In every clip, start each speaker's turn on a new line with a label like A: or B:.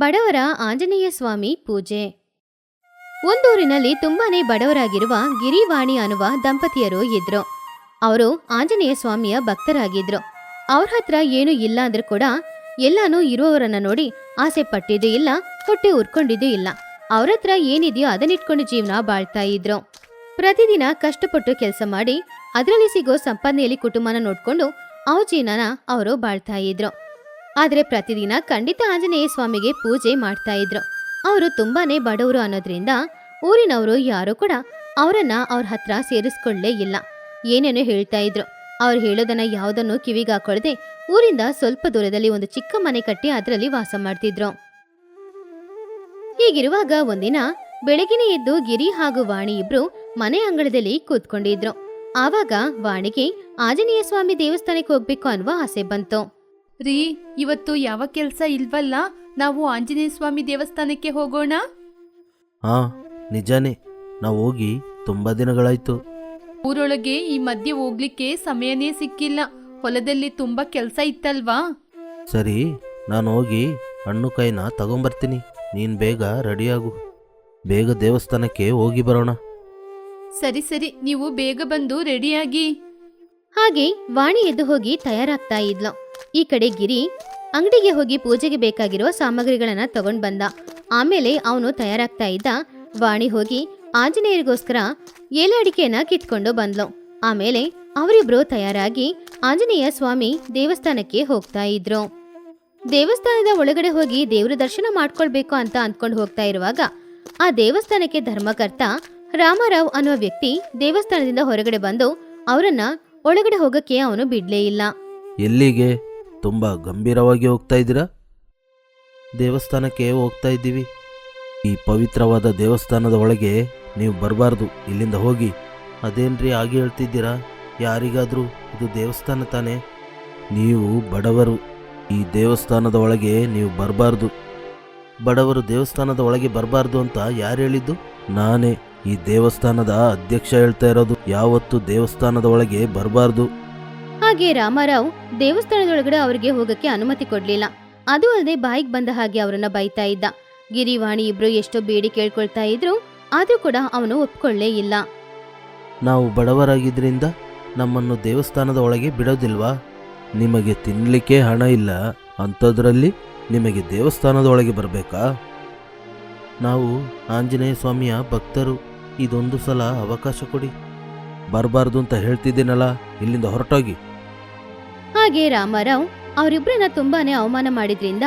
A: ಬಡವರ ಆಂಜನೇಯ ಸ್ವಾಮಿ ಪೂಜೆ. ಒಂದೂರಿನಲ್ಲಿ ತುಂಬಾನೇ ಬಡವರಾಗಿರುವ ಗಿರಿವಾಣಿ ಅನ್ನುವ ದಂಪತಿಯರು ಇದ್ರು. ಅವರು ಆಂಜನೇಯ ಸ್ವಾಮಿಯ ಭಕ್ತರಾಗಿದ್ರು. ಅವ್ರ ಹತ್ರ ಏನು ಇಲ್ಲ ಅಂದ್ರೂ ಕೂಡ ಎಲ್ಲಾನು ಇರುವವರನ್ನ ನೋಡಿ ಆಸೆ ಪಟ್ಟಿದ್ದು ಇಲ್ಲ, ಹೊಟ್ಟೆ ಉರ್ಕೊಂಡಿದ್ದು ಇಲ್ಲ. ಅವ್ರ ಹತ್ರ ಏನಿದೆಯೋ ಅದನ್ನಿಟ್ಕೊಂಡು ಜೀವನ ಬಾಳ್ತಾ ಇದ್ರು. ಪ್ರತಿದಿನ ಕಷ್ಟಪಟ್ಟು ಕೆಲಸ ಮಾಡಿ ಅದರಲ್ಲಿ ಸಿಗೋ ಸಂಪಾದನೆಯಲ್ಲಿ ಕುಟುಂಬನ ನೋಡ್ಕೊಂಡು ಅವ ಜೀವನನ ಅವರು ಬಾಳ್ತಾ ಇದ್ರು. ಆದ್ರೆ ಪ್ರತಿದಿನ ಖಂಡಿತ ಆಂಜನೇಯ ಸ್ವಾಮಿಗೆ ಪೂಜೆ ಮಾಡ್ತಾ ಇದ್ರು. ಅವರು ತುಂಬಾನೇ ಬಡವರು ಅನ್ನೋದ್ರಿಂದ ಊರಿನವರು ಯಾರು ಕೂಡ ಅವರನ್ನ ಅವ್ರ ಹತ್ರ ಸೇರಿಸ್ಕೊಳ್ಳೇ ಇಲ್ಲ. ಏನೇನೋ ಹೇಳ್ತಾ ಇದ್ರು. ಅವ್ರು ಹೇಳೋದನ್ನ ಯಾವುದನ್ನು ಕಿವಿಗಾಕೊಳ್ಳದೆ ಊರಿಂದ ಸ್ವಲ್ಪ ದೂರದಲ್ಲಿ ಒಂದು ಚಿಕ್ಕ ಮನೆ ಕಟ್ಟಿ ಅದರಲ್ಲಿ ವಾಸ ಮಾಡ್ತಿದ್ರು. ಹೀಗಿರುವಾಗ ಒಂದಿನ ಬೆಳಗಿನ ಎದ್ದು ಗಿರಿ ಹಾಗೂ ವಾಣಿ ಇಬ್ರು ಮನೆ ಅಂಗಳದಲ್ಲಿ ಕೂತ್ಕೊಂಡಿದ್ರು. ಆವಾಗ ವಾಣಿಗೆ ಆಂಜನೇಯ ಸ್ವಾಮಿ ದೇವಸ್ಥಾನಕ್ಕೆ ಹೋಗ್ಬೇಕು ಅನ್ನುವ ಆಸೆ ಬಂತು.
B: ರೀ ಇವತ್ತು ಯಾವ ಕೆಲಸ ಇಲ್ವಲ್ಲ? ನಾವು ಆಂಜನೇಯ ಸ್ವಾಮಿ ದೇವಸ್ಥಾನಕ್ಕೆ ಹೋಗೋಣ?
C: ಹಾ ನಿಜಾನೇ. ನಾವು ಹೋಗಿ ತುಂಬಾ ದಿನಗಳಾಯ್ತು.
B: ಊರೊಳಗೆ ಈ ಮಧ್ಯೆ ಹೋಗ್ಲಿಕ್ಕೆ ಸಮಯನೇ ಸಿಕ್ಕಿಲ್ಲ. ಹೊಲದಲ್ಲಿ ತುಂಬಾ ಕೆಲಸ ಇತ್ತಲ್ವಾ?
C: ಸರಿ ನಾನು ಹೋಗಿ ಹಣ್ಣು ಕೈನ ತಗೊಂಬರ್ತೀನಿ. ನೀನು ಬೇಗ ರೆಡಿಯಾಗು. ಬೇಗ ದೇವಸ್ಥಾನಕ್ಕೆ ಹೋಗಿ ಬರೋಣ.
B: ಸರಿ ಸರಿ. ನೀವು ಬೇಗ ಬಂದು ರೆಡಿಯಾಗಿ.
A: ಹಾಗೆ ವಾಣಿ ಎದ್ದು ಹೋಗಿ ತಯಾರಾಗ್ತಾ ಇದ್ಲು. ಈ ಕಡೆ ಗಿರಿ ಅಂಗಡಿಗೆ ಹೋಗಿ ಪೂಜೆಗೆ ಬೇಕಾಗಿರುವ ಸಾಮಗ್ರಿಗಳನ್ನ ತಗೊಂಡ್ ಬಂದ. ಆಮೇಲೆ ಅವನು ತಯಾರಾಗ್ತಾ ಇದ್ದ ವಾಣಿ ಹೋಗಿ ಆಂಜನೇಯರಿಗೋಸ್ಕರ ಏಲೆ ಅಡಿಕೆಯನ್ನ ಕಿತ್ಕೊಂಡು ಬಂದ್ಲು. ಆಮೇಲೆ ಅವರಿಬ್ರು ತಯಾರಾಗಿ ಆಂಜನೇಯ ಸ್ವಾಮಿ ದೇವಸ್ಥಾನಕ್ಕೆ ಹೋಗ್ತಾ ಇದ್ರು. ದೇವಸ್ಥಾನದ ಒಳಗಡೆ ಹೋಗಿ ದೇವ್ರ ದರ್ಶನ ಮಾಡ್ಕೊಳ್ಬೇಕು ಅಂತ ಅಂದ್ಕೊಂಡು ಹೋಗ್ತಾ ಇರುವಾಗ ಆ ದೇವಸ್ಥಾನಕ್ಕೆ ಧರ್ಮಕರ್ತ ರಾಮರಾವ್ ಅನ್ನುವ ವ್ಯಕ್ತಿ ದೇವಸ್ಥಾನದಿಂದ ಹೊರಗಡೆ ಬಂದು ಅವರನ್ನ ಒಳಗಡೆ ಹೋಗಕ್ಕೆ ಅವನು ಬಿಡ್ಲೇ ಇಲ್ಲ.
C: ಎಲ್ಲಿಗೆ? ತುಂಬಾ ಗಂಭೀರವಾಗಿ ಹೋಗ್ತಾ ಇದ್ದೀರಾ? ದೇವಸ್ಥಾನಕ್ಕೆ ಹೋಗ್ತಾ ಇದ್ದೀವಿ. ಈ ಪವಿತ್ರವಾದ ದೇವಸ್ಥಾನದ ಒಳಗೆ ನೀವು ಬರಬಾರ್ದು, ಇಲ್ಲಿಂದ ಹೋಗಿ. ಅದೇನ್ರಿ ಆಗಿ ಹೇಳ್ತಿದ್ದೀರಾ? ಯಾರಿಗಾದರೂ ಇದು ದೇವಸ್ಥಾನ ತಾನೇ? ನೀವು ಬಡವರು, ಈ ದೇವಸ್ಥಾನದ ಒಳಗೆ ನೀವು ಬರಬಾರ್ದು. ಬಡವರು ದೇವಸ್ಥಾನದ ಒಳಗೆ ಬರಬಾರ್ದು ಅಂತ ಯಾರು ಹೇಳಿದ್ದು? ನಾನೇ. ಈ ದೇವಸ್ಥಾನದ ಅಧ್ಯಕ್ಷ ಹೇಳ್ತಾ ಇರೋದು ಯಾವತ್ತೂ ದೇವಸ್ಥಾನದ ಒಳಗೆ ಬರಬಾರ್ದು.
A: ಹಾಗೆ ರಾಮಾರಾವ್ ದೇವಸ್ಥಾನದೊಳಗಡೆ ಅವರಿಗೆ ಹೋಗಕ್ಕೆ ಅನುಮತಿ ಕೊಡ್ಲಿಲ್ಲ. ಅದು ಅಲ್ಲದೆ ಬಾಯಿಗೆ ಬಂದ ಹಾಗೆ ಅವರನ್ನ ಬೈತಾ ಇದ್ದ. ಗಿರಿವಾಣಿ ಇಬ್ರು ಎಷ್ಟೋ ಬೇಡಿ ಕೇಳ್ಕೊಳ್ತಾ ಇದ್ರು ಆದ್ರೂ ಕೂಡ ಅವನು ಒಪ್ಕೊಳ್ಳೇ ಇಲ್ಲ.
C: ನಾವು ಬಡವರಾಗಿದ್ರಿಂದ ನಮ್ಮನ್ನು ದೇವಸ್ಥಾನದ ಒಳಗೆ ಬಿಡೋದಿಲ್ವಾ? ನಿಮಗೆ ತಿನ್ನಲಿಕ್ಕೆ ಹಣ ಇಲ್ಲ ಅಂಥದ್ರಲ್ಲಿ ನಿಮಗೆ ದೇವಸ್ಥಾನದ ಒಳಗೆ ಬರಬೇಕಾ? ನಾವು ಆಂಜನೇಯ ಸ್ವಾಮಿಯ ಭಕ್ತರು. ಇದೊಂದು ಸಲ ಅವಕಾಶ ಕೊಡಿ. ಬರಬಾರ್ದು ಅಂತ ಹೇಳ್ತಿದ್ದೀನಲ್ಲ ಇಲ್ಲಿಂದ ಹೊರಟೋಗಿ.
A: ಹಾಗೆ ರಾಮಾರಾವ್ ಅವರಿಬ್ಬರನ್ನ ತುಂಬಾನೇ ಅವಮಾನ ಮಾಡಿದ್ರಿಂದ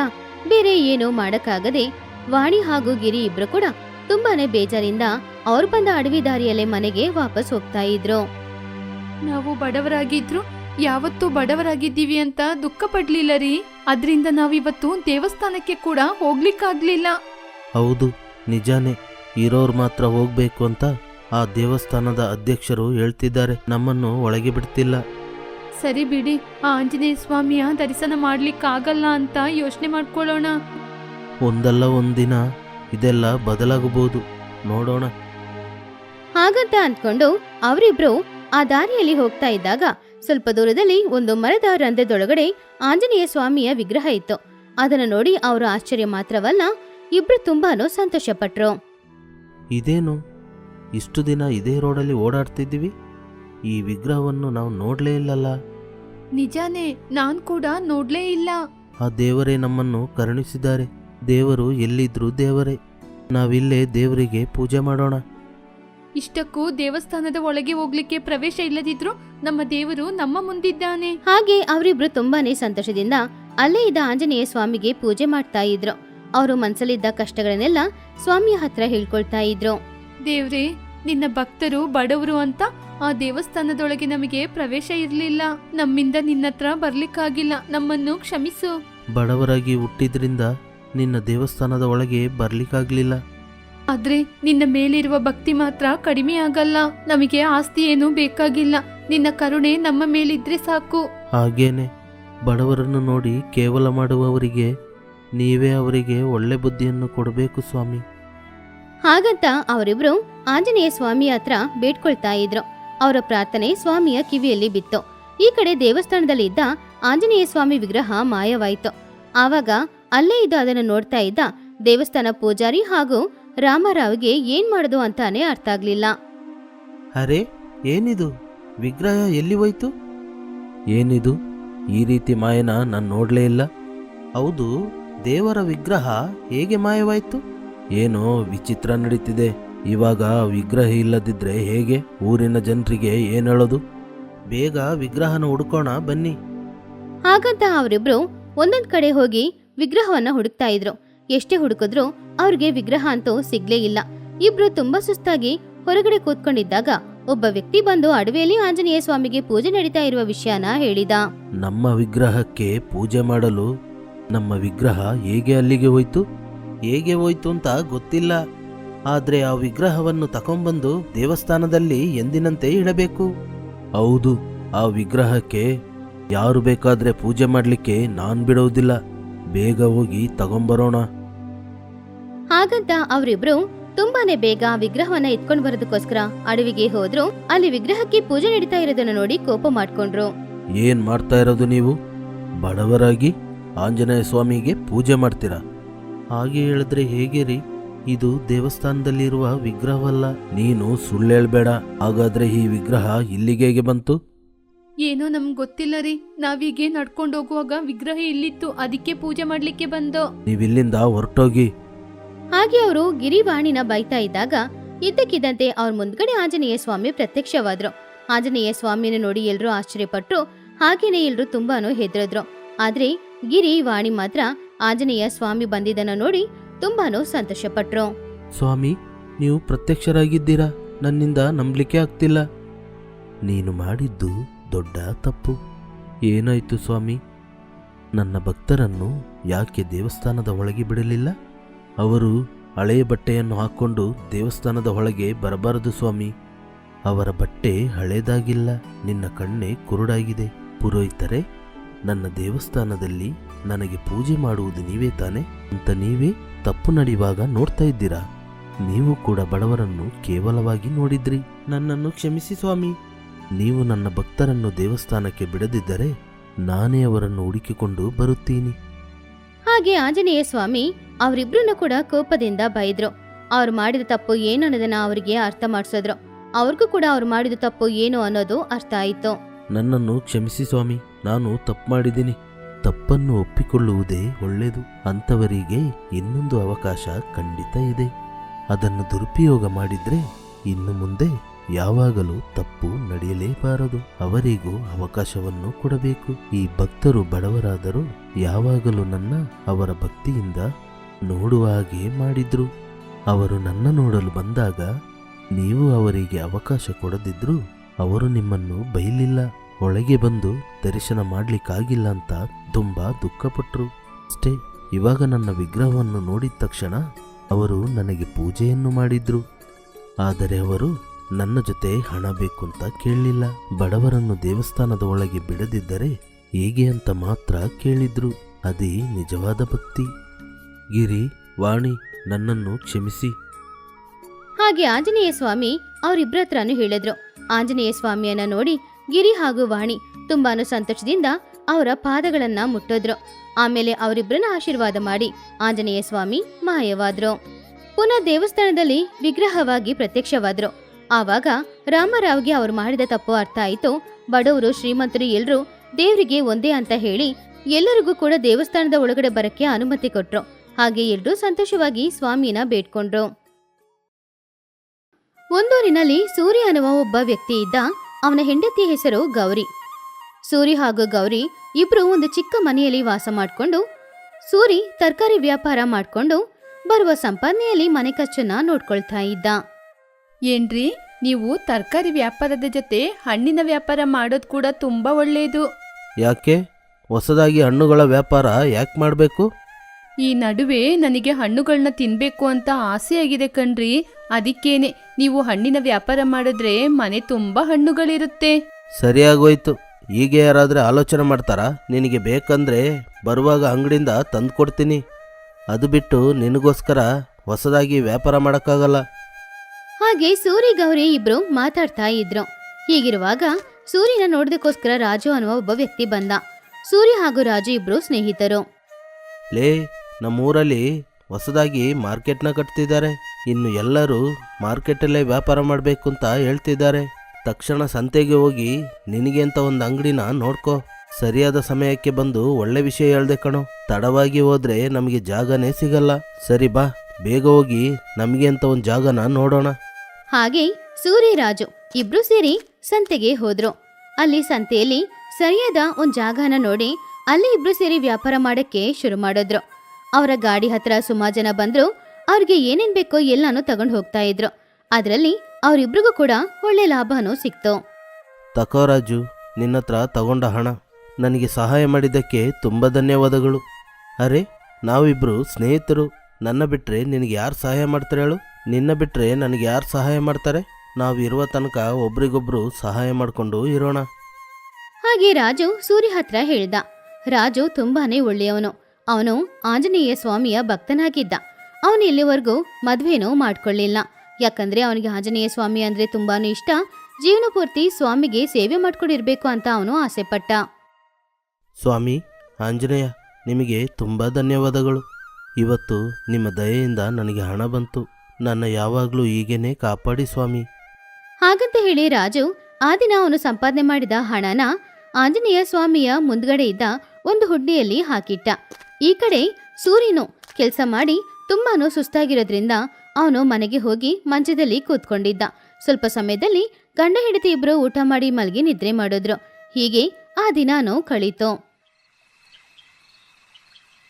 A: ಬೇರೆ ಏನೂ ಮಾಡಕ್ಕಾಗದೆ ವಾಣಿ ಹಾಗೂ ಗಿರಿ ಇಬ್ರು ಕೂಡ ತುಂಬಾನೇ ಬೇಜಾರಿಂದ ಅವ್ರು ಬಂದ ಅಡವಿ ದಾರಿಯಲ್ಲೇ ಮನೆಗೆ ವಾಪಸ್ ಹೋಗ್ತಾ ಇದ್ರು.
B: ನಾವು ಬಡವರಾಗಿದ್ರು ಯಾವತ್ತೂ ಬಡವರಾಗಿದ್ದೀವಿ ಅಂತ ದುಃಖ ಪಡ್ಲಿಲ್ಲ ರೀ. ಅದ್ರಿಂದ ನಾವಿವತ್ತು ದೇವಸ್ಥಾನಕ್ಕೆ ಕೂಡ ಹೋಗ್ಲಿಕ್ಕಾಗ್ಲಿಲ್ಲ.
C: ಹೌದು ನಿಜಾನೇ. ಇರೋರು ಮಾತ್ರ ಹೋಗ್ಬೇಕು ಅಂತ ಆ ದೇವಸ್ಥಾನದ ಅಧ್ಯಕ್ಷರು ಹೇಳ್ತಿದ್ದಾರೆ. ನಮ್ಮನ್ನು ಒಳಗೆ ಬಿಡ್ತಿಲ್ಲ.
B: ಸರಿ ಬಿಡಿ ಆ ಆಂಜನೇಯ ಸ್ವಾಮಿಯ ದರ್ಶನ ಮಾಡ್ಲಿಕ್ಕಾಗಲ್ಲ ಅಂತ ಯೋಚನೆ ಮಾಡ್ಕೊಳ್ಳೋಣ.
C: ಒಂದಲ್ಲ ಒಂದಿನ ಇದೆಲ್ಲ ಬದಲಾಗಬಹುದು. ನೋಡೋಣ.
A: ಹಾಗಂತ ಅಂದ್ಕೊಂಡು ಅವರಿಬ್ರು ಆ ದಾರಿಯಲ್ಲಿ ಹೋಗ್ತಾ ಇದ್ದಾಗ ಸ್ವಲ್ಪ ದೂರದಲ್ಲಿ ಒಂದು ಮರದ ರಂಧ್ರದೊಳಗಡೆ ಆಂಜನೇಯ ಸ್ವಾಮಿಯ ವಿಗ್ರಹ ಇತ್ತು. ಅದನ್ನ ನೋಡಿ ಅವರು ಆಶ್ಚರ್ಯ ಮಾತ್ರವಲ್ಲ ಇಬ್ರು ತುಂಬಾನು ಸಂತೋಷಪಟ್ರು.
C: ಇದೇನು? ಇಷ್ಟು ದಿನ ಇದೇ ರೋಡಲ್ಲಿ ಓಡಾಡ್ತಿದ್ದೀವಿ? ಈ ವಿಗ್ರಹವನ್ನು ನಾವು ನೋಡಲೇ ಇಲ್ಲಲ್ಲ?
B: ನಿಜಾನೇ ನಾನ್ ಕೂಡ ನೋಡ್ಲೇ ಇಲ್ಲ.
C: ಆ ದೇವರೇ ನಮ್ಮನ್ನು ಕರುಣಿಸಿದ್ದಾರೆ. ದೇವರು ಎಲ್ಲಿದ್ರು ದೇವರೇ. ನಾವಿಲ್ಲೇ ದೇವರಿಗೆ ಪೂಜೆ ಮಾಡೋಣ.
B: ಇಷ್ಟಕ್ಕೂ ದೇವಸ್ಥಾನದ ಒಳಗೆ ಹೋಗ್ಲಿಕ್ಕೆ ಪ್ರವೇಶ ಇಲ್ಲದಿದ್ರು ನಮ್ಮ ದೇವರು ನಮ್ಮ ಮುಂದಿದ್ದಾನೆ.
A: ಹಾಗೆ ಅವರಿಬ್ರು ತುಂಬಾನೇ ಸಂತೋಷದಿಂದ ಅಲ್ಲೇ ಇದ್ದ ಆಂಜನೇಯ ಸ್ವಾಮಿಗೆ ಪೂಜೆ ಮಾಡ್ತಾ ಇದ್ರು. ಅವರು ಮನಸ್ಸಲ್ಲಿದ್ದ ಕಷ್ಟಗಳನ್ನೆಲ್ಲ ಸ್ವಾಮಿಯ ಹತ್ರ ಹೇಳ್ಕೊಳ್ತಾ ಇದ್ರು.
B: ದೇವ್ರೇ ನಿನ್ನ ಭಕ್ತರು ಬಡವರು ಅಂತ ಆ ದೇವಸ್ಥಾನದೊಳಗೆ ನಮಗೆ ಪ್ರವೇಶ ಇರಲಿಲ್ಲ. ನಮ್ಮಿಂದ ನಿನ್ನತ್ರ ಬರ್ಲಿಕ್ಕಾಗಿಲ್ಲ. ನಮ್ಮನ್ನು ಕ್ಷಮಿಸು.
C: ಬಡವರಾಗಿ ಹುಟ್ಟಿದ್ರಿಂದ ನಿನ್ನ ದೇವಸ್ಥಾನದ ಒಳಗೆ ಬರ್ಲಿಕ್ಕಾಗ್ಲಿಲ್ಲ.
B: ಆದ್ರೆ ನಿನ್ನ ಮೇಲಿರುವ ಭಕ್ತಿ ಮಾತ್ರ ಕಡಿಮೆ ಆಗಲ್ಲ. ನಮಗೆ ಆಸ್ತಿ ಏನೂ ಬೇಕಾಗಿಲ್ಲ. ನಿನ್ನ ಕರುಣೆ ನಮ್ಮ ಮೇಲಿದ್ರೆ ಸಾಕು.
C: ಹಾಗೇನೆ ಬಡವರನ್ನು ನೋಡಿ ಕೇವಲ ಮಾಡುವವರಿಗೆ ನೀವೇ ಅವರಿಗೆ ಒಳ್ಳೆ ಬುದ್ಧಿಯನ್ನು ಕೊಡಬೇಕು ಸ್ವಾಮಿ.
A: ಹಾಗಂತ ಅವರಿಬ್ರು ಆಂಜನೇಯ ಸ್ವಾಮಿ ಹತ್ರ ಬೇಡ್ಕೊಳ್ತಾ ಇದ್ರು. ಅವರ ಪ್ರಾರ್ಥನೆ ಸ್ವಾಮಿಯ ಕಿವಿಯಲ್ಲಿ ಬಿತ್ತು. ಈ ಕಡೆ ದೇವಸ್ಥಾನದಲ್ಲಿ ಇದ್ದ ಆಂಜನೇಯ ಸ್ವಾಮಿ ವಿಗ್ರಹ ಮಾಯವಾಯಿತು. ಆವಾಗ ಅಲ್ಲೇ ಇದ್ದು ಅದನ್ನು ನೋಡ್ತಾ ಇದ್ದ ದೇವಸ್ಥಾನ ಪೂಜಾರಿ ಹಾಗೂ ರಾಮರಾವ್ಗೆ ಏನ್ ಮಾಡೋದು ಅಂತಾನೆ ಅರ್ಥ ಆಗ್ಲಿಲ್ಲ.
C: ಅರೆ ಏನಿದು? ವಿಗ್ರಹ ಎಲ್ಲಿ ಹೋಯ್ತು? ಏನಿದು? ಈ ರೀತಿ ಮಾಯನ ನಾನು ನೋಡಲೇ ಇಲ್ಲ. ಹೌದು ದೇವರ ವಿಗ್ರಹ ಹೇಗೆ ಮಾಯವಾಯ್ತು? ಏನೋ ವಿಚಿತ್ರ ನಡೀತಿದೆ. ಇವಾಗ ವಿಗ್ರಹ ಇಲ್ಲದಿದ್ರೆ ಹೇಗೆ? ಊರಿನ ಜನರಿಗೆ ಏನ್ ಹೇಳೋದು? ಬೇಗ ವಿಗ್ರಹನ ಹುಡ್ಕೋಣ ಬನ್ನಿ.
A: ಹಾಗಂತ ಅವರಿಬ್ರು ಒಂದೊಂದ್ ಕಡೆ ಹೋಗಿ ವಿಗ್ರಹವನ್ನ ಹುಡುಕ್ತಾ ಇದ್ರು. ಎಷ್ಟೇ ಹುಡುಕಿದ್ರು ಅವ್ರಿಗೆ ವಿಗ್ರಹ ಅಂತೂ ಸಿಗ್ಲೇ ಇಲ್ಲ. ಇಬ್ರು ತುಂಬಾ ಸುಸ್ತಾಗಿ ಹೊರಗಡೆ ಕೂತ್ಕೊಂಡಿದ್ದಾಗ ಒಬ್ಬ ವ್ಯಕ್ತಿ ಬಂದು ಅಡವಿಯಲ್ಲಿ ಆಂಜನೇಯ ಸ್ವಾಮಿಗೆ ಪೂಜೆ ನಡೀತಾ ಇರುವ ವಿಷಯನ ಹೇಳಿದ.
C: ನಮ್ಮ ವಿಗ್ರಹಕ್ಕೆ ಪೂಜೆ ಮಾಡಲು ನಮ್ಮ ವಿಗ್ರಹ ಹೇಗೆ ಅಲ್ಲಿಗೆ ಹೋಯ್ತು? ಹೇಗೆ ಹೋಯ್ತು ಅಂತ ಗೊತ್ತಿಲ್ಲ. ಆದ್ರೆ ಆ ವಿಗ್ರಹವನ್ನು ತಕೊಂಬಂದು ದೇವಸ್ಥಾನದಲ್ಲಿ ಎಂದಿನಂತೆ ಇಡಬೇಕು? ಹೌದು ಆ ವಿಗ್ರಹಕ್ಕೆ ಯಾರು ಬೇಕಾದ್ರೆ ಪೂಜೆ ಮಾಡಲಿಕ್ಕೆ ನಾನ್ ಬಿಡೋದಿಲ್ಲ. ಬೇಗ ಹೋಗಿ ತಗೊಂಬರೋಣ.
A: ಹಾಗಂತ ಅವರಿಬ್ರು ತುಂಬಾನೇ ಬೇಗ ವಿಗ್ರಹವನ್ನ ಇಟ್ಕೊಂಡು ಬರೋದಕ್ಕೋಸ್ಕರ ಅಡವಿಗೆ ಹೋದ್ರು. ಅಲ್ಲಿ ವಿಗ್ರಹಕ್ಕೆ ಪೂಜೆ ನಡೀತಾ ಇರೋದನ್ನ ನೋಡಿ ಕೋಪ ಮಾಡ್ಕೊಂಡ್ರು.
C: ಏನ್ ಮಾಡ್ತಾ ಇರೋದು ನೀವು? ಬಡವರಾಗಿ? ಆಂಜನೇಯ ಸ್ವಾಮಿಗೆ ಪೂಜೆ ಮಾಡ್ತೀರಾ? ಹಾಗೆ ಹೇಳಿದ್ರೆ ಹೇಗೆ ರೀ ಇದು ದೇವಸ್ಥಾನದಲ್ಲಿರುವ ವಿಗ್ರಹವಲ್ಲ. ನೀನು ಸುಳ್ಳೇಳ್ಬೇಡ ಹಾಗಾದ್ರೆ ಈ ವಿಗ್ರಹ ಇಲ್ಲಿಗೆ ಹೇಗೆ ಬಂತು?
B: ಏನೋ ನಮ್ಗೆ ಗೊತ್ತಿಲ್ಲ ರೀ. ನಾವೀಗೆ ನಡ್ಕೊಂಡು ಹೋಗುವಾಗ ವಿಗ್ರಹ ಇಲ್ಲಿತ್ತು. ಅದಕ್ಕೆ ಪೂಜೆ ಮಾಡ್ಲಿಕ್ಕೆ ಬಂದೋ.
C: ನೀವಿಲ್ಲಿಂದ ಹೊರಟೋಗಿ.
A: ಹಾಗೆ ಅವರು ಗಿರಿವಾಣಿನ ಬೈತಾ ಇದ್ದಾಗ ಇದ್ದಕ್ಕಿದ್ದಂತೆ ಅವ್ರ ಮುಂದ್ಗಡೆ ಆಂಜನೇಯ ಸ್ವಾಮಿ ಪ್ರತ್ಯಕ್ಷವಾದ್ರು. ಆಂಜನೇಯ ಸ್ವಾಮಿನ ನೋಡಿ ಎಲ್ರೂ ಆಶ್ಚರ್ಯಪಟ್ರು. ಹಾಗೇನೆ ಎಲ್ರೂ ತುಂಬಾನು ಹೆದ್ರದ್ರು. ಆದ್ರೆ ಗಿರಿ ವಾಣಿ ಮಾತ್ರ ಆಂಜನೇಯ ಸ್ವಾಮಿ ಬಂದಿದ್ದನ್ನ ನೋಡಿ ತುಂಬಾನು ಸಂತೋಷಪಟ್ರು.
C: ಸ್ವಾಮಿ, ನೀವು ಪ್ರತ್ಯಕ್ಷರಾಗಿದ್ದೀರಾ? ನನ್ನಿಂದ ನಂಬಲಿಕ್ಕೆ ಆಗ್ತಿಲ್ಲ. ನೀನು ಮಾಡಿದ್ದು ದೊಡ್ಡ ತಪ್ಪು. ಏನಾಯ್ತು ಸ್ವಾಮಿ? ನನ್ನ ಭಕ್ತರನ್ನು ಯಾಕೆ ದೇವಸ್ಥಾನದ ಒಳಗೆ ಬಿಡಲಿಲ್ಲ? ಅವರು ಹಳೆಯ ಬಟ್ಟೆಯನ್ನು ಹಾಕ್ಕೊಂಡು ದೇವಸ್ಥಾನದ ಒಳಗೆ ಬರಬಾರದು ಸ್ವಾಮಿ. ಅವರ ಬಟ್ಟೆ ಹಳೇದಾಗಿಲ್ಲ, ನಿನ್ನ ಕಣ್ಣೆ ಕುರುಡಾಗಿದೆ. ಪುರೋಹಿತರೆ ನನ್ನ ದೇವಸ್ಥಾನದಲ್ಲಿ ನನಗೆ ಪೂಜೆ ಮಾಡುವುದು ನೀವೇ ತಾನೆ? ಅಂತ ನೀವೇ ತಪ್ಪು ನಡೆಯುವಾಗ ನೋಡ್ತಾ ಇದ್ದೀರಾ? ನೀವು ಕೂಡ ಬಡವರನ್ನು ಕೇವಲವಾಗಿ ನೋಡಿದ್ರಿ. ನನ್ನನ್ನು ಕ್ಷಮಿಸಿ ಸ್ವಾಮಿ. ನೀವು ನನ್ನ ಭಕ್ತರನ್ನು ದೇವಸ್ಥಾನಕ್ಕೆ ಬಿಡದಿದ್ದರೆ ನಾನೇ ಅವರನ್ನು ಹುಡುಕಿಕೊಂಡು ಬರುತ್ತೀನಿ.
A: ಹಾಗೆ ಆಂಜನೇಯ ಸ್ವಾಮಿ ಅವರಿಬ್ರನ್ನ ಕೂಡ ಕೋಪದಿಂದ ಬೈದ್ರು. ಅವ್ರು ಮಾಡಿದ ತಪ್ಪು ಏನು ಅನ್ನೋದನ್ನ ಅವರಿಗೆ ಅರ್ಥ ಮಾಡಿಸಿದ್ರು. ಅವ್ರಿಗೂ ಕೂಡ ಅವ್ರು ಮಾಡಿದ ತಪ್ಪು ಏನು ಅನ್ನೋದು ಅರ್ಥ ಆಯ್ತು.
C: ನನ್ನನ್ನು ಕ್ಷಮಿಸಿ ಸ್ವಾಮಿ. ನಾನು ತಪ್ಪು ಮಾಡಿದ್ದೀನಿ. ತಪ್ಪನ್ನು ಒಪ್ಪಿಕೊಳ್ಳುವುದೇ ಒಳ್ಳೆಯದು. ಅಂಥವರಿಗೆ ಇನ್ನೊಂದು ಅವಕಾಶ ಖಂಡಿತ ಇದೆ. ಅದನ್ನು ದುರುಪಯೋಗ ಮಾಡಿದರೆ ಇನ್ನು ಮುಂದೆ ಯಾವಾಗಲೂ ತಪ್ಪು ನಡೆಯಲೇಬಾರದು. ಅವರಿಗೂ ಅವಕಾಶವನ್ನು ಕೊಡಬೇಕು. ಈ ಭಕ್ತರು ಬಡವರಾದರೂ ಯಾವಾಗಲೂ ನನ್ನ, ಅವರ ಭಕ್ತಿಯಿಂದ ನೋಡುವ ಹಾಗೆ ಮಾಡಿದ್ರು. ಅವರು ನನ್ನ ನೋಡಲು ಬಂದಾಗ ನೀವು ಅವರಿಗೆ ಅವಕಾಶ ಕೊಡದಿದ್ರು ಅವರು ನಿಮ್ಮನ್ನು ಬೈಲಿಲ್ಲ. ಒಳಗೆ ಬಂದು ದರ್ಶನ ಮಾಡ್ಲಿಕ್ಕಾಗಿಲ್ಲ ಅಂತ ತುಂಬಾ ದುಃಖಪಟ್ಟರು ಅಷ್ಟೇ, ಇವಾಗ ನನ್ನ ವಿಗ್ರಹವನ್ನು ನೋಡಿದ ತಕ್ಷಣ ಅವರು ನನಗೆ ಪೂಜೆಯನ್ನು ಮಾಡಿದ್ರು. ಆದರೆ ಅವರು ನನ್ನ ಜೊತೆ ಹಣ ಬೇಕು ಅಂತ ಕೇಳಲಿಲ್ಲ. ಬಡವರನ್ನು ದೇವಸ್ಥಾನದ ಒಳಗೆ ಬಿಡದಿದ್ದರೆ ಹೇಗೆ ಅಂತ ಮಾತ್ರ ಕೇಳಿದ್ರು. ಅದೇ ನಿಜವಾದ ಭಕ್ತಿ. ಗಿರಿ, ವಾಣಿ, ನನ್ನನ್ನು ಕ್ಷಮಿಸಿ.
A: ಹಾಗೆ ಆಂಜನೇಯ ಸ್ವಾಮಿ ಅವರಿಬ್ಬರ ಹತ್ರನೂ ಹೇಳಿದ್ರು. ಆಂಜನೇಯ ಸ್ವಾಮಿಯನ್ನ ನೋಡಿ ಗಿರಿ ಹಾಗೂ ವಾಣಿ ತುಂಬಾನು ಸಂತೋಷದಿಂದ ಅವರ ಪಾದಗಳನ್ನ ಮುಟ್ಟಿದ್ರು. ಆಮೇಲೆ ಅವರಿಬ್ಬರನ್ನ ಆಶೀರ್ವಾದ ಮಾಡಿ ಆಂಜನೇಯ ಸ್ವಾಮಿ ಮಾಯವಾದ್ರು. ಪುನಃ ದೇವಸ್ಥಾನದಲ್ಲಿ ವಿಗ್ರಹವಾಗಿ ಪ್ರತ್ಯಕ್ಷವಾದ್ರು. ಆವಾಗ ರಾಮರಾವ್ಗೆ ಅವ್ರು ಮಾಡಿದ ತಪ್ಪು ಅರ್ಥ ಆಯಿತು. ಬಡವರು, ಶ್ರೀಮಂತರು ಎಲ್ಲರೂ ದೇವರಿಗೆ ಒಂದೇ ಅಂತ ಹೇಳಿ ಎಲ್ಲರಿಗೂ ಕೂಡ ದೇವಸ್ಥಾನದ ಒಳಗಡೆ ಬರಕ್ಕೆ ಅನುಮತಿ ಕೊಟ್ರು. ಹಾಗೆ ಎಲ್ಲರೂ ಸಂತೋಷವಾಗಿ ಸ್ವಾಮಿನ ಬೇಡ್ಕೊಂಡ್ರು. ಒಂದೂರಿನಲ್ಲಿ ಸೂರ್ಯ ಅನ್ನುವ ಒಬ್ಬ ವ್ಯಕ್ತಿ ಇದ್ದ ಅವನ ಹೆಂಡತಿ ಹೆಸರು ಗೌರಿ. ಸೂರಿ ಹಾಗೂ ಗೌರಿ ಇಬ್ರು ಒಂದು ಚಿಕ್ಕ ಮನೆಯಲ್ಲಿ ವಾಸ ಮಾಡಿಕೊಂಡು ಸೂರಿ ತರಕಾರಿ ವ್ಯಾಪಾರ ಮಾಡಿಕೊಂಡು ಬರುವ ಸಂಪಾದನೆಯಲ್ಲಿ ಮನೆ ಖರ್ಚನ್ನ ನೋಡ್ಕೊಳ್ತಾ ಇದ್ದ.
B: ಏನ್ರಿ ನೀವು ತರಕಾರಿ ವ್ಯಾಪಾರದ ಜೊತೆ ಹಣ್ಣಿನ ವ್ಯಾಪಾರ ಮಾಡೋದು ಕೂಡ ತುಂಬಾ ಒಳ್ಳೆಯದು
C: ಯಾಕೆ? ಹೊಸದಾಗಿ ಹಣ್ಣುಗಳ ವ್ಯಾಪಾರ ಯಾಕೆ ಮಾಡಬೇಕು?
B: ಈ ನಡುವೆ ನನಗೆ ಹಣ್ಣುಗಳನ್ನ ತಿನ್ಬೇಕು ಅಂತ ಆಸೆಯಾಗಿದೆ ಆಗಿದೆ ಕಣ್ರಿ ಅದಕ್ಕೇನೆ. ನೀವು ಹಣ್ಣಿನ ವ್ಯಾಪಾರ ಮಾಡಿದ್ರೆ ಮನೆ ತುಂಬಾ ಹಣ್ಣುಗಳಿರುತ್ತೆ.
C: ಸರಿಯಾಗೋಯ್ತು. ಈಗ ಯಾರಾದ್ರೆ ಆಲೋಚನೆ ಮಾಡ್ತಾರಾ? ನಿನಗೆ ಬೇಕಂದ್ರೆ ಬರುವಾಗ ಅಂಗಡಿಯಿಂದ ತಂದು ಕೊಡ್ತೀನಿ ಅದು ಬಿಟ್ಟು ನಿನಗೋಸ್ಕರ ಹೊಸದಾಗಿ ವ್ಯಾಪಾರ ಮಾಡೋಕ್ಕಾಗಲ್ಲ.
A: ಹಾಗೆ ಸೂರಿ ಗೌರಿ ಇಬ್ರು ಮಾತಾಡ್ತಾ ಇದ್ರು. ಹೀಗಿರುವಾಗ ಸೂರ್ಯನ ನೋಡೋದಕ್ಕೋಸ್ಕರ ರಾಜು ಅನ್ನುವ ಒಬ್ಬ ವ್ಯಕ್ತಿ ಬಂದ. ಸೂರ್ಯ ಹಾಗೂ ರಾಜು ಇಬ್ರು ಸ್ನೇಹಿತರು.
C: ಲೇ ನಮ್ಮೂರಲ್ಲಿ ಹೊಸದಾಗಿ ಮಾರ್ಕೆಟ್ನ ಕಟ್ತಿದ್ದಾರೆ. ಇನ್ನು ಎಲ್ಲರೂ ಮಾರ್ಕೆಟಲ್ಲೇ ವ್ಯಾಪಾರ ಮಾಡಬೇಕು ಅಂತ ಹೇಳ್ತಿದ್ದಾರೆ. ತಕ್ಷಣ ಸಂತೆಗೆ ಹೋಗಿ ನಿನಗೆ ಅಂತ ಒಂದು ಅಂಗಡಿನ ನೋಡ್ಕೋ. ಸರಿಯಾದ ಸಮಯಕ್ಕೆ ಬಂದು ಒಳ್ಳೆ ವಿಷಯ ಹೇಳ್ದೆ ಕಣೋ. ತಡವಾಗಿ ಹೋದ್ರೆ ನಮಗೆ ಜಾಗನೇ ಸಿಗಲ್ಲ. ಸರಿ ಬಾ, ಬೇಗ ಹೋಗಿ ನಮಗೆ ಅಂತ ಒಂದು ಜಾಗನ ನೋಡೋಣ.
A: ಹಾಗೆ ಸೂರ್ಯರಾಜು ಇಬ್ರು ಸೇರಿ ಸಂತೆಗೆ ಹೋದ್ರು. ಅಲ್ಲಿ ಸಂತೆಯಲ್ಲಿ ಸರಿಯಾದ ಒಂದು ಜಾಗನ ನೋಡಿ ಅಲ್ಲಿ ಇಬ್ರು ಸೇರಿ ವ್ಯಾಪಾರ ಮಾಡಕ್ಕೆ ಶುರು ಮಾಡಿದ್ರು. ಅವರ ಗಾಡಿ ಹತ್ರ ಸುಮಾರು ಜನ ಬಂದ್ರು. ಅವ್ರಿಗೆ ಏನೇನ್ ಬೇಕೋ ಎಲ್ಲಾನು ತಗೊಂಡು ಹೋಗ್ತಾ ಇದ್ರು. ಅದರಲ್ಲಿ ಅವರಿಬ್ರಿಗೂ ಕೂಡ ಒಳ್ಳೆ ಲಾಭನೂ ಸಿಕ್ತು.
C: ತಕೋ ರಾಜು ನಿನ್ನ ಹತ್ರ ತಗೊಂಡ ಹಣ. ನನಗೆ ಸಹಾಯ ಮಾಡಿದ್ದಕ್ಕೆ ತುಂಬ ಧನ್ಯವಾದಗಳು. ಅರೆ ನಾವಿಬ್ರು ಸ್ನೇಹಿತರು. ನನ್ನ ಬಿಟ್ಟರೆ ನಿನಗೆ ಯಾರು ಸಹಾಯ ಮಾಡ್ತಾರೆ ಹೇಳು? ನಿನ್ನ ಬಿಟ್ಟರೆ ನನಗೆ ಯಾರು ಸಹಾಯ ಮಾಡ್ತಾರೆ? ನಾವು ಇರುವ ತನಕ ಒಬ್ರಿಗೊಬ್ರು ಸಹಾಯ ಮಾಡಿಕೊಂಡು ಇರೋಣ.
A: ಹಾಗೆ ರಾಜು ಸೂರ್ಯ ಹತ್ರ ಹೇಳ್ದ. ರಾಜು ತುಂಬಾನೇ ಒಳ್ಳೆಯವನು. ಅವನು ಆಂಜನೇಯ ಸ್ವಾಮಿಯ ಭಕ್ತನಾಗಿದ್ದ. ಅವನು ಇಲ್ಲಿವರೆಗೂ ಮದುವೆನೂ ಮಾಡ್ಕೊಳ್ಳಿಲ್ಲ. ಯಾಕಂದ್ರೆ ಅವನಿಗೆ ಆಂಜನೇಯ ಸ್ವಾಮಿ ಅಂದ್ರೆ ತುಂಬಾನೇ ಇಷ್ಟ. ಜೀವನ ಪೂರ್ತಿ ಸ್ವಾಮಿಗೆ ಸೇವೆ ಮಾಡ್ಕೊಂಡಿರ್ಬೇಕು ಅಂತ ಅವನು ಆಸೆಪಟ್ಟ.
C: ಸ್ವಾಮಿ ಆಂಜನೇಯ ನಿಮಗೆ ತುಂಬ ಧನ್ಯವಾದಗಳು. ಇವತ್ತು ನಿಮ್ಮ ದಯೆಯಿಂದ ನನಗೆ ಹಣ ಬಂತು. ನನ್ನ ಯಾವಾಗಲೂ ಹೀಗೇನೆ ಕಾಪಾಡಿ ಸ್ವಾಮಿ.
A: ಹಾಗಂತ ಹೇಳಿ ರಾಜು ಆ ದಿನ ಅವನು ಸಂಪಾದನೆ ಮಾಡಿದ ಹಣನ ಆಂಜನೇಯ ಸ್ವಾಮಿಯ ಮುಂದ್ಗಡೆ ಇದ್ದ ಒಂದು ಹುಡ್ಡಿಯಲ್ಲಿ ಹಾಕಿಟ್ಟ. ಈ ಕಡೆ ಸೂರ್ಯನು ಕೆಲಸ ಮಾಡಿ ತುಂಬಾನು ಸುಸ್ತಾಗಿರೋದ್ರಿಂದ ಅವನು ಮನೆಗೆ ಹೋಗಿ ಮಂಚದಲ್ಲಿ ಕೂತ್ಕೊಂಡಿದ್ದ. ಸ್ವಲ್ಪ ಸಮಯದಲ್ಲಿ ಗಂಡ ಹೆಂಡತಿ ಇಬ್ರು ಊಟ ಮಾಡಿ ಮಲಗಿ ನಿದ್ರೆ ಮಾಡಿದ್ರು. ಹೀಗೆ ಆ ದಿನಾನು ಕಳೀತು.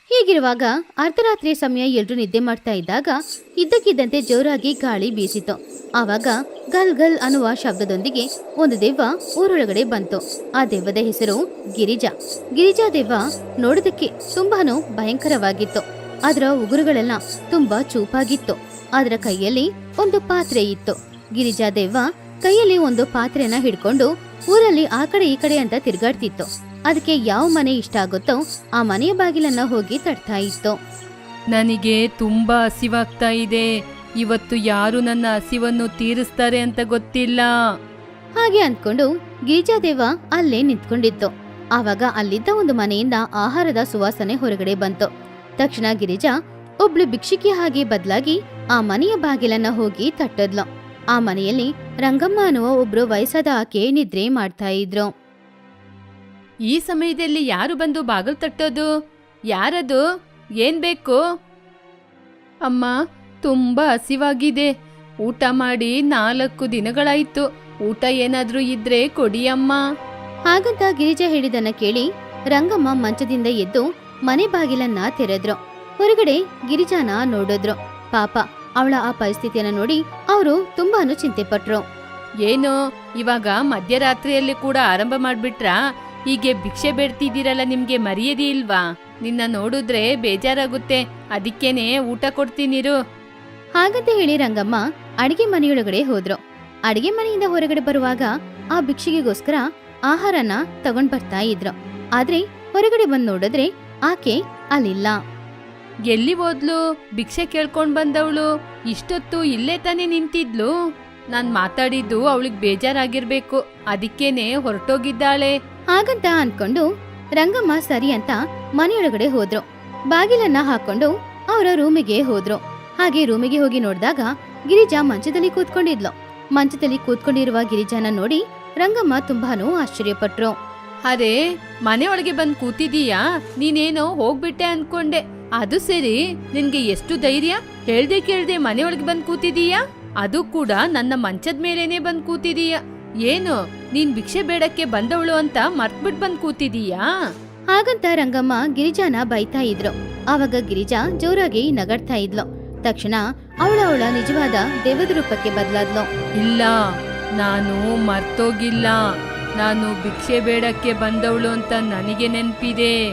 A: ಹೀಗಿರುವಾಗ ಅರ್ಧರಾತ್ರಿ ಸಮಯ ಎಲ್ರೂ ನಿದ್ದೆ ಮಾಡ್ತಾ ಇದ್ದಾಗ ಇದ್ದಕ್ಕಿದ್ದಂತೆ ಜೋರಾಗಿ ಗಾಳಿ ಬೀಸಿತು. ಆವಾಗ ಗಲ್ ಗಲ್ ಅನ್ನುವ ಶಬ್ದದೊಂದಿಗೆ ಒಂದು ದೆವ್ವ ಊರೊಳಗಡೆ ಬಂತು. ಆ ದೆವ್ವದ ಹೆಸರು ಗಿರಿಜಾ. ಗಿರಿಜಾ ದೆವ್ವ ನೋಡೋದಕ್ಕೆ ತುಂಬಾನು ಭಯಂಕರವಾಗಿತ್ತು. ಅದರ ಉಗುರುಗಳೆಲ್ಲ ತುಂಬಾ ಚೂಪಾಗಿತ್ತು. ಅದರ ಕೈಯಲ್ಲಿ ಒಂದು ಪಾತ್ರೆ ಇತ್ತು. ಗಿರಿಜಾದೇವ ಕೈಯಲ್ಲಿ ಒಂದು ಪಾತ್ರೆನ ಹಿಡ್ಕೊಂಡು ಊರಲ್ಲಿ ಆ ಕಡೆ ಈ ಕಡೆ ಅಂತ ತಿರುಗಾಡ್ತಿತ್ತು. ಅದಕ್ಕೆ ಯಾವ ಮನೆ ಇಷ್ಟ ಆಗುತ್ತೋ ಆ ಮನೆಯ ಬಾಗಿಲನ್ನ ಹೋಗಿ ತಟ್ತಾ ಇತ್ತು.
B: ನನಗೆ ತುಂಬಾ ಹಸಿವಾಗ್ತಾ ಇದೆ. ಇವತ್ತು ಯಾರು ನನ್ನ ಹಸಿವನ್ನು ತೀರಿಸ್ತಾರೆ ಅಂತ ಗೊತ್ತಿಲ್ಲ.
A: ಹಾಗೆ ಅಂದ್ಕೊಂಡು ಗಿರಿಜಾದೇವ ಅಲ್ಲೇ ನಿಂತ್ಕೊಂಡಿತ್ತು. ಆವಾಗ ಅಲ್ಲಿದ್ದ ಒಂದು ಮನೆಯಿಂದ ಆಹಾರದ ಸುವಾಸನೆ ಹೊರಗಡೆ ಬಂತು. ತಕ್ಷಣ ಗಿರಿಜಾ ಒಬ್ಳು ಭಿಕ್ಷುಕಿ ಹಾಗೆ ಬದಲಾಗಿ ಆ ಮನೆಯ ಬಾಗಿಲನ್ನ ಹೋಗಿ ತಟ್ಟದ್ಲು. ಆ ಮನೆಯಲ್ಲಿ ರಂಗಮ್ಮ ಅನ್ನುವ ಒಬ್ರು ವಯಸ್ಸಾದ ಆಕೆ ನಿದ್ರೆ ಮಾಡ್ತಾ ಇದ್ರು.
B: ಈ ಸಮಯದಲ್ಲಿ ಯಾರು ಬಂದು ಬಾಗಿಲು ತಟ್ಟೋದು? ಯಾರದು? ಏನ್ ಬೇಕು? ಅಮ್ಮ ತುಂಬಾ ಹಸಿವಾಗಿದೆ. ಊಟ ಮಾಡಿ ನಾಲ್ಕು ದಿನಗಳಾಯ್ತು. ಊಟ ಏನಾದ್ರೂ ಇದ್ರೆ ಕೊಡಿ ಅಮ್ಮ.
A: ಹಾಗಂತ ಗಿರಿಜಾ ಹೇಳಿದನ್ನ ಕೇಳಿ ರಂಗಮ್ಮ ಮಂಚದಿಂದ ಎದ್ದು ಮನೆ ಬಾಗಿಲನ್ನ ತೆರೆದ್ರು. ಹೊರಗಡೆ ಗಿರಿಜಾನ ನೋಡಿದ್ರು. ಪಾಪ ಅವಳ ಆ ಪರಿಸ್ಥಿತಿಯನ್ನ ನೋಡಿ ಅವರು ತುಂಬಾನು ಚಿಂತೆ ಪಟ್ರು.
B: ಏನು? ಇವಾಗ ಮಧ್ಯರಾತ್ರಿಯಲ್ಲಿ ಕೂಡ ಆರಂಭ ಮಾಡ್ಬಿಟ್ರ? ಹೀಗೆ ಭಿಕ್ಷೆ ಬೇಡ್ತಿದ್ದೀರಲ್ಲ ನಿಮ್ಗೆ ಮರ್ಯಾದೆ ಇಲ್ವಾ? ನಿನ್ನ ನೋಡಿದ್ರೆ ಬೇಜಾರಾಗುತ್ತೆ. ಅದಕ್ಕೇನೆ ಊಟ ಕೊಡ್ತೀನಿರು.
A: ಹಾಗಂತ ಹೇಳಿ ರಂಗಮ್ಮ ಅಡಿಗೆ ಮನೆಯೊಳಗಡೆ ಹೋದ್ರು. ಅಡಿಗೆ ಮನೆಯಿಂದ ಹೊರಗಡೆ ಬರುವಾಗ ಆ ಭಿಕ್ಷೆಗೋಸ್ಕರ ಆಹಾರನ ತಗೊಂಡ್ ಬರ್ತಾ ಇದ್ರು. ಆದ್ರೆ ಹೊರಗಡೆ ಬಂದ್ ನೋಡಿದ್ರೆ ಆಕೆ ಅಲ್ಲಿಲ್ಲ.
B: ಎಲ್ಲಿ ಹೋದ್ಲು? ಭಿಕ್ಷೆ ಕೇಳ್ಕೊಂಡ್ ಬಂದವಳು. ಇಷ್ಟೊತ್ತು ಇಲ್ಲೇ ತಾನೇ ನಿಂತಿದ್ಲು. ನಾನ್ ಮಾತಾಡಿದ್ದು ಅವಳಿಗೆ ಬೇಜಾರಾಗಿರ್ಬೇಕು. ಅದಕ್ಕೇನೆ ಹೊರಟೋಗಿದ್ದಾಳೆ.
A: ಹಾಗಂತ ಅನ್ಕೊಂಡು ರಂಗಮ್ಮ ಸರಿ ಅಂತ ಮನೆಯೊಳಗಡೆ ಹೋದ್ರು. ಬಾಗಿಲನ್ನ ಹಾಕೊಂಡು ಅವರ ರೂಮಿಗೆ ಹೋದ್ರು. ಹಾಗೆ ರೂಮಿಗೆ ಹೋಗಿ ನೋಡಿದಾಗ ಗಿರಿಜಾ ಮಂಚದಲ್ಲಿ ಕೂತ್ಕೊಂಡಿದ್ಲು. ಮಂಚದಲ್ಲಿ ಕೂತ್ಕೊಂಡಿರುವ ಗಿರಿಜಾನ ನೋಡಿ ರಂಗಮ್ಮ ತುಂಬಾನು ಆಶ್ಚರ್ಯಪಟ್ರು.
B: ಅರೆ ಮನೆಯೊಳಗೆ ಬಂದು ಕೂತಿದೀಯಾ ನೀನೇನೋ ಹೋಗ್ಬಿಟ್ಟೆ ಅನ್ಕೊಂಡೆ. ಅದು ಸರಿ ನಿನ್ಗೆ ಎಷ್ಟು ಧೈರ್ಯ? ಹೇಳ್ದೆ ಕೇಳ್ದೆ ಮನೆಯೊಳಗೆ ಬಂದು ಕೂತಿದೀಯಾ ಅದು ಕೂಡ ನನ್ನ ಮಂಚದ ಮೇಲೇನೆ ಬಂದು ಕೂತಿದೀಯ ಏನು ನೀನ್ ಭಿಕ್ಷೆ ಬೇಡಕ್ಕೆ ಬಂದವಳು ಅಂತ ಮರ್ತ್ಬಿಟ್ ಬಂದ್ ಕೂತಿದೀಯಾ
A: ಹಾಗಂತ ರಂಗಮ್ಮ ಗಿರಿಜಾನ ಬೈತಾ ಇದ್ರು ಆವಾಗ ಗಿರಿಜಾ ಜೋರಾಗಿ ನಗಡ್ತಾ ಇದ್ಲು. ತಕ್ಷಣ ಅವಳ ಅವಳ ನಿಜವಾದ ದೇವದ ರೂಪಕ್ಕೆ ಬದಲಾದ್ಲು.
B: ಇಲ್ಲ ನಾನು ಮರ್ತೋಗಿಲ್ಲ. ನಾನು ಭಿಕ್ಷೆ ಬೇಡಕ್ಕೆ ಬಂದವಳು ಅಂತ ನನಗೆ ನೆನಪಿದೆ.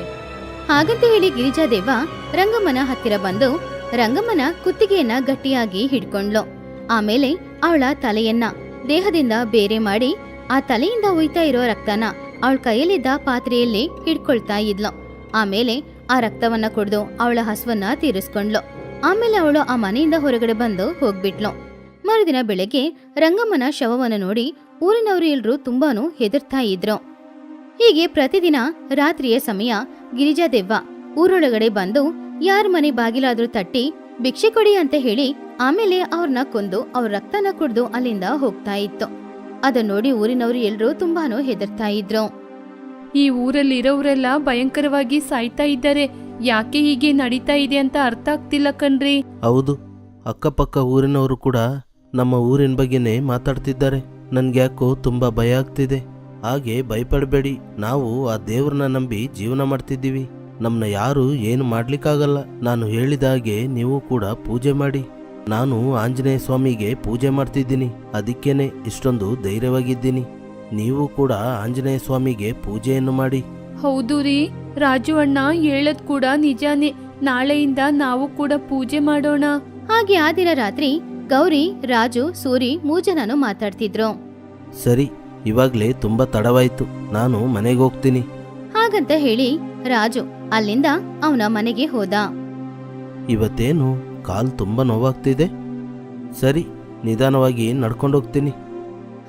A: ಹಾಗಂತ ಹೇಳಿ ಗಿರಿಜಾದೇವ ರಂಗಮ್ಮನ ಹತ್ತಿರ ಬಂದು ರಂಗಮ್ಮನ ಕುತ್ತಿಗೆಯನ್ನ ಗಟ್ಟಿಯಾಗಿ ಹಿಡ್ಕೊಂಡ್ಲು. ಆಮೇಲೆ ಅವಳ ತಲೆಯನ್ನ ದೇಹದಿಂದ ಬೇರೆ ಮಾಡಿ ಆ ತಲೆಯಿಂದ ಉಯ್ತಾ ಇರೋ ರಕ್ತನ ಅವಳ ಕೈಯಲ್ಲಿದ್ದ ಪಾತ್ರೆಯಲ್ಲಿ ಹಿಡ್ಕೊಳ್ತಾ ಇದ್ಲು. ಆಮೇಲೆ ಆ ರಕ್ತವನ್ನ ಕುಡಿದು ಅವಳ ಹಸುವನ್ನ ತೀರಿಸ್ಕೊಂಡ್ಲು. ಆಮೇಲೆ ಅವಳು ಆ ಮನೆಯಿಂದ ಹೊರಗಡೆ ಬಂದು ಹೋಗ್ಬಿಟ್ಲು. ಮರುದಿನ ಬೆಳಗ್ಗೆ ರಂಗಮ್ಮನ ಶವವನ್ನು ನೋಡಿ ಊರಿನವರು ಎಲ್ರೂ ತುಂಬಾನು ಹೆದರ್ತಾ ಇದ್ರು. ಹೀಗೆ ಪ್ರತಿದಿನ ರಾತ್ರಿಯ ಸಮಯ ಗಿರಿಜಾದೆವ್ವ ಊರೊಳಗಡೆ ಬಂದು ಯಾರ ಮನೆ ಬಾಗಿಲಾದ್ರೂ ತಟ್ಟಿ ಭಿಕ್ಷೆ ಕೊಡಿ ಅಂತ ಹೇಳಿ ಆಮೇಲೆ ಅವ್ರನ್ನ ಕೊಂದು ಅವ್ರ ರಕ್ತನ ಕುಡ್ದು ಅಲ್ಲಿಂದ ಹೋಗ್ತಾ ಇತ್ತು. ಅದನ್ನ ನೋಡಿ ಊರಿನವರು ಎಲ್ರೂ ತುಂಬಾನು ಹೆದರ್ತಾ ಇದ್ರು.
B: ಈ ಊರಲ್ಲಿ ಇರೋರೆಲ್ಲ ಭಯಂಕರವಾಗಿ ಸಾಯ್ತಾ ಇದ್ದಾರೆ. ಯಾಕೆ ಹೀಗೆ ನಡೀತಾ ಇದೆ ಅಂತ ಅರ್ಥ ಆಗ್ತಿಲ್ಲ ಕಣ್ರಿ.
C: ಹೌದು ಅಕ್ಕಪಕ್ಕ ಊರಿನವರು ಕೂಡ ನಮ್ಮ ಊರಿನ ಬಗ್ಗೆನೇ ಮಾತಾಡ್ತಿದ್ದಾರೆ. ನನ್ಗ್ಯಾಕೋ ತುಂಬ ಭಯ ಆಗ್ತಿದೆ. ಹಾಗೆ ಭಯಪಡಬೇಡಿ. ನಾವು ಆ ದೇವ್ರನ್ನ ನಂಬಿ ಜೀವನ ಮಾಡ್ತಿದ್ದೀವಿ. ನಮ್ಮನ್ನ ಯಾರು ಏನು ಮಾಡ್ಲಿಕ್ಕಾಗಲ್ಲ. ನಾನು ಹೇಳಿದ ಹಾಗೆ ನೀವು ಕೂಡ ಪೂಜೆ ಮಾಡಿ. ನಾನು ಆಂಜನೇಯ ಸ್ವಾಮಿಗೆ ಪೂಜೆ ಮಾಡ್ತಿದ್ದೀನಿ. ಅದಕ್ಕೇನೆ ಇಷ್ಟೊಂದು ಧೈರ್ಯವಾಗಿದ್ದೀನಿ. ನೀವು ಕೂಡ ಆಂಜನೇಯ ಸ್ವಾಮಿಗೆ ಪೂಜೆಯನ್ನು ಮಾಡಿ.
B: ಹೌದು ರೀ. ರಾಜು ಅಣ್ಣ ಹೇಳದ್ ಕೂಡ ನಿಜಾನೇ. ನಾಳೆಯಿಂದ ನಾವು ಕೂಡ ಪೂಜೆ ಮಾಡೋಣ.
A: ಹಾಗೆ ಆ ದಿನ ರಾತ್ರಿ ಗೌರಿ ರಾಜು ಸೂರಿ ಮೂಜನನು ಮಾತಾಡ್ತಿದ್ರು.
C: ಸರಿ ಇವಾಗ್ಲೇ ತುಂಬಾ ತಡವಾಯ್ತು. ನಾನು ಮನೆಗೆ ಹೋಗ್ತೀನಿ.
A: ಹಾಗಂತ ಹೇಳಿ ರಾಜು ಅಲ್ಲಿಂದ ಅವನ ಮನೆಗೆ ಹೋದ.
C: ಇವತ್ತೇನು? ಕಾಲ್ ತುಂಬಾ ನೋವಾಗ್ತಿದೆ. ಸರಿ ನಿಧಾನವಾಗಿ ನಡ್ಕೊಂಡೋಗ್ತೀನಿ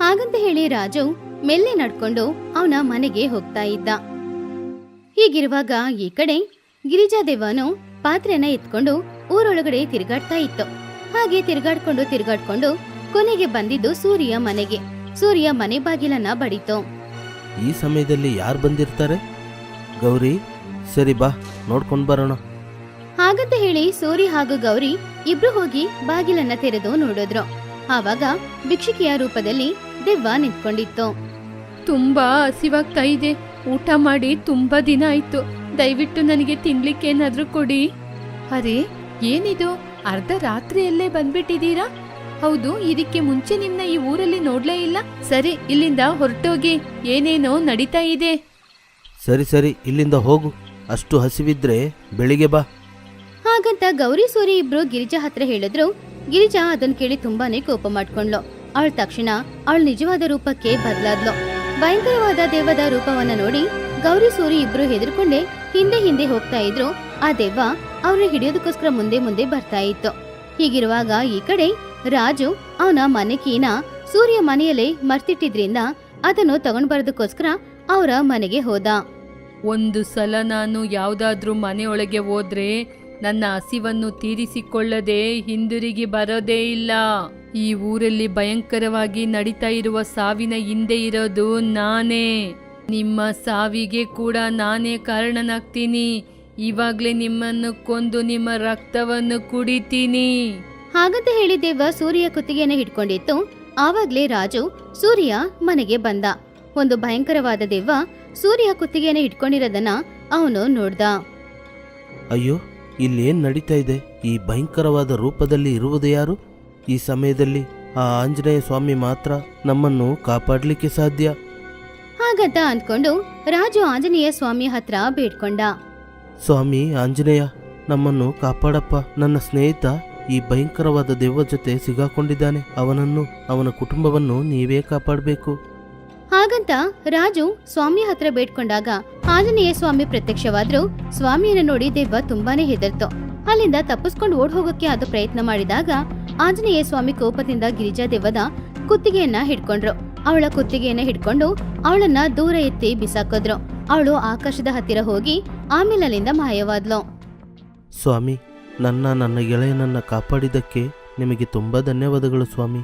A: ಹಾಗಂತ ಹೇಳಿ ರಾಜು ಮೆಲ್ಲೆ ನಡ್ಕೊಂಡು ಅವನ ಮನೆಗೆ ಹೋಗ್ತಾ ಇದ್ದ. ಹೀಗಿರುವಾಗ ಈ ಕಡೆ ಗಿರಿಜಾದೇವನು ಪಾತ್ರೆನ ಎತ್ಕೊಂಡು ಊರೊಳಗಡೆ ತಿರುಗಾಡ್ತಾ ಇತ್ತು. ಹಾಗೆ ತಿರ್ಗಾಡ್ಕೊಂಡು ತಿರ್ಗಾಡ್ಕೊಂಡು ಕೊನೆಗೆ ಬಂದಿದ್ದು ಸೂರ್ಯ ಮನೆಗೆ. ಸೂರ್ಯ ಮನೆ ಬಾಗಿಲನ್ನ ಬಡಿತು.
C: ಈ ಸಮಯದಲ್ಲಿ ಯಾರು ಬಂದಿರ್ತಾರೆ? ಗೌರಿ ಸರಿ ಬಾ ನೋಡ್ಕೊಂಡು ಬರೋಣ.
A: ಹಾಗಂತ ಹೇಳಿ ಸೂರಿ ಹಾಗೂ ಗೌರಿ ಇಬ್ರು ಹೋಗಿ ಬಾಗಿಲನ್ನ ತೆರೆದು ನೋಡಿದ್ರು. ಆವಾಗ ಭಿಕ್ಷುಕಿಯ ರೂಪದಲ್ಲಿ ದೆವ್ವ ನಿಂತ್ಕೊಂಡಿತ್ತು.
B: ತುಂಬಾ ಹಸಿವಾಗ್ತಾ ಇದೆ. ಊಟ ಮಾಡಿ ತುಂಬಾ ದಿನ ಆಯ್ತು. ದಯವಿಟ್ಟು ನನಗೆ ತಿನ್ಲಿಕ್ಕೆ ಏನಾದ್ರೂ ಕೊಡಿ. ಅರೆ ಏನಿದು? ಅರ್ಧ ರಾತ್ರಿಯಲ್ಲೇ ಬಂದ್ಬಿಟ್ಟಿದೀರಾ ಹೌದು ಇದಕ್ಕೆ ಮುಂಚೆ ನಿಮ್ನ ಈ ಊರಲ್ಲಿ ನೋಡ್ಲೇ ಇಲ್ಲ. ಸರಿ ಇಲ್ಲಿಂದ ಹೊರಟೋಗಿ ಏನೇನೋ ನಡೀತಾ ಇದೆ.
C: ಸರಿ ಸರಿ ಇಲ್ಲಿಂದ ಹೋಗು. ಅಷ್ಟು ಹಸಿವಿದ್ರೆ ಬೆಳಿಗ್ಗೆ ಬಾ.
A: ಹಾಗಂತ ಗೌರಿ ಸೂರಿ ಇಬ್ರು ಗಿರಿಜಾ ಹತ್ರ ಹೇಳಿದ್ರು. ಗಿರಿಜಾ ಅದನ್ ಕೇಳಿ ತುಂಬಾನೇ ಕೋಪ ಮಾಡ್ಕೊಂಡ್ಲು. ಅವಳ ತಕ್ಷಣ ಅವಳ ನಿಜವಾದ ರೂಪಕ್ಕೆ ಬದಲಾದ್ಲು. ಭಯಂಕರವಾದ ದೇವದ ರೂಪವನ್ನ ನೋಡಿ ಗೌರಿ ಸೂರಿ ಇಬ್ರು ಹೆದರ್ಕೊಂಡೆ ಹಿಂದೆ ಹಿಂದೆ ಹೋಗ್ತಾ ಇದ್ರು. ಆ ದೆವ್ವ ಅವ್ರನ್ನ ಹಿಡಿಯೋದಕ್ಕೋಸ್ಕರ ಮುಂದೆ ಮುಂದೆ ಬರ್ತಾ ಇತ್ತು. ಹೀಗಿರುವಾಗ ಈ ಕಡೆ ರಾಜು ಅವನ ಮನೆ ಕೀನ ಸೂರ್ಯ ಮನೆಯಲ್ಲೇ ಮರ್ತಿಟ್ಟಿದ್ರಿಂದ ಅದನ್ನು ತಗೊಂಡ್ ಬರೋದಕ್ಕೋಸ್ಕರ ಅವರ ಮನೆಗೆ ಹೋದ.
B: ಒಂದು ಸಲ ನಾನು ಯಾವ್ದಾದ್ರೂ ಮನೆಯೊಳಗೆ ಹೋದ್ರೆ ನನ್ನ ಹಸಿವನ್ನು ತೀರಿಸಿಕೊಳ್ಳದೆ ಹಿಂದಿರುಗಿ ಬರೋದೇ ಇಲ್ಲ. ಈ ಊರಲ್ಲಿ ಭಯಂಕರವಾಗಿ ನಡೀತಾ ಇರುವ ಸಾವಿನ ಹಿಂದೆ ಇರೋದು ನಾನೇ. ನಿಮ್ಮ ಸಾವಿಗೆ ಕೂಡ ನಾನೇ ಕಾರಣನಾಗ್ತೀನಿ. ಇವಾಗ್ಲೇ ನಿಮ್ಮನ್ನು ಕೊಂದು ನಿಮ್ಮ ರಕ್ತವನ್ನು ಕುಡಿತೀನಿ.
A: ಹಾಗಂತ ಹೇಳಿ ದೇವ ಸೂರ್ಯ ಕುತ್ತಿಗೆಯನ್ನು ಹಿಡ್ಕೊಂಡಿತ್ತು. ಆವಾಗ್ಲೇ ರಾಜು ಸೂರ್ಯ ಮನೆಗೆ ಬಂದ. ಒಂದು ಭಯಂಕರವಾದ ದೇವ ಸೂರ್ಯ ಕುತ್ತಿಗೆಯನ್ನು ಹಿಡ್ಕೊಂಡಿರೋದನ್ನ ಅವನು ನೋಡ್ದ.
C: ಅಯ್ಯೋ ಇಲ್ಲೇನು ನಡೀತಾ ಇದೆ? ಈ ಭಯಂಕರವಾದ ರೂಪದಲ್ಲಿ ಇರುವುದು ಯಾರು? ಈ ಸಮಯದಲ್ಲಿ ಆ ಆಂಜನೇಯ ಸ್ವಾಮಿ ಮಾತ್ರ ನಮ್ಮನ್ನು ಕಾಪಾಡಲಿಕ್ಕೆ ಸಾಧ್ಯ?
A: ಹಾಗಂತ ಅಂದ್ಕೊಂಡು ರಾಜು ಆಂಜನೇಯ ಸ್ವಾಮಿ ಹತ್ರ ಬೇಡ್ಕೊಂಡ.
C: ಸ್ವಾಮಿ ಆಂಜನೇಯ, ನಮ್ಮನ್ನು ಕಾಪಾಡಪ್ಪ. ನನ್ನ ಸ್ನೇಹಿತ ಈ ಭಯಂಕರವಾದ ದೆವ್ವ ಜೊತೆ ಸಿಗಾಕೊಂಡಿದ್ದಾನೆ. ಅವನನ್ನು, ಅವನ ಕುಟುಂಬವನ್ನು ನೀವೇ ಕಾಪಾಡಬೇಕು.
A: ಹಾಗಂತ ರಾಜು ಸ್ವಾಮಿ ಹತ್ರ ಬೇಡ್ಕೊಂಡಾಗ ಆಂಜನೇಯ ಸ್ವಾಮಿ ಪ್ರತ್ಯಕ್ಷವಾದ್ರು ಸ್ವಾಮಿಯನ್ನ ನೋಡಿ ದೆವ್ವ ತುಂಬಾನೇ ಹೆದರ್ತು. ಅಲ್ಲಿಂದ ತಪ್ಪಿಸ್ಕೊಂಡು ಓಡ್ ಹೋಗೋಕೆ ಅದು ಪ್ರಯತ್ನ ಮಾಡಿದಾಗ ಆಂಜನೇಯ ಸ್ವಾಮಿ ಕೋಪದಿಂದ ಗಿರಿಜಾ ದೆವ್ವದ ಕುತ್ತಿಗೆಯನ್ನ ಹಿಡ್ಕೊಂಡ್ರು. ಅವಳ ಕುತ್ತಿಗೆಯನ್ನ ಹಿಡ್ಕೊಂಡು ಅವಳನ್ನ ದೂರ ಎತ್ತಿ ಬಿಸಾಕಿದ್ರು. ಅವಳು ಆಕಾಶದ ಹತ್ತಿರ ಹೋಗಿ ಆಮೇಲೆ ಅಲ್ಲಿಂದ ಮಾಯವಾದ್ಲು.
C: ಸ್ವಾಮಿ ನನ್ನ ನನ್ನ ಗೆಳೆಯನನ್ನ ಕಾಪಾಡಿದ್ದಕ್ಕೆ ನಿಮಗೆ ತುಂಬ ಧನ್ಯವಾದಗಳು ಸ್ವಾಮಿ.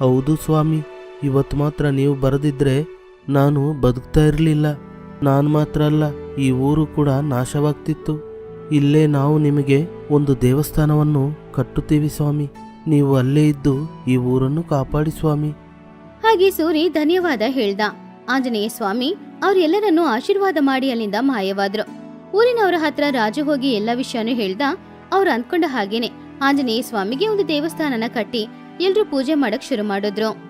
C: ಹೌದು ಸ್ವಾಮಿ ಇವತ್ತು ಮಾತ್ರ ನೀವು ಬರದಿದ್ರೆ ನಾನು ಬದುಕ್ತಾ ಇರಲಿಲ್ಲ. ನಾನು ಮಾತ್ರ ಅಲ್ಲ ಈ ಊರು ಕೂಡ ನಾಶವಾಗ್ತಿತ್ತು. ಇಲ್ಲೇ ನಾವು ನಿಮಗೆ ಒಂದು ದೇವಸ್ಥಾನವನ್ನು ಕಟ್ಟುತ್ತೀವಿ ಸ್ವಾಮಿ. ನೀವು ಅಲ್ಲೇ ಇದ್ದು ಈ ಊರನ್ನು ಕಾಪಾಡಿ ಸ್ವಾಮಿ.
A: ಹಾಗೆ ಸೂರಿ ಧನ್ಯವಾದ ಹೇಳ್ದ. ಆಂಜನೇಯ ಸ್ವಾಮಿ ಅವ್ರೆಲ್ಲರನ್ನೂ ಆಶೀರ್ವಾದ ಮಾಡಿ ಅಲ್ಲಿಂದ ಮಾಯವಾದ್ರು. ಊರಿನವರ ಹತ್ರ ರಾಜು ಹೋಗಿ ಎಲ್ಲ ವಿಷಯನೂ ಹೇಳ್ದ ಅವ್ರು ಅಂದ್ಕೊಂಡ ಹಾಗೇನೆ. ಆಂಜನೇಯ ಸ್ವಾಮಿಗೆ ಒಂದು ದೇವಸ್ಥಾನನ ಕಟ್ಟಿ ಎಲ್ರೂ ಪೂಜೆ ಮಾಡಕ್ ಶುರು ಮಾಡಿದ್ರು.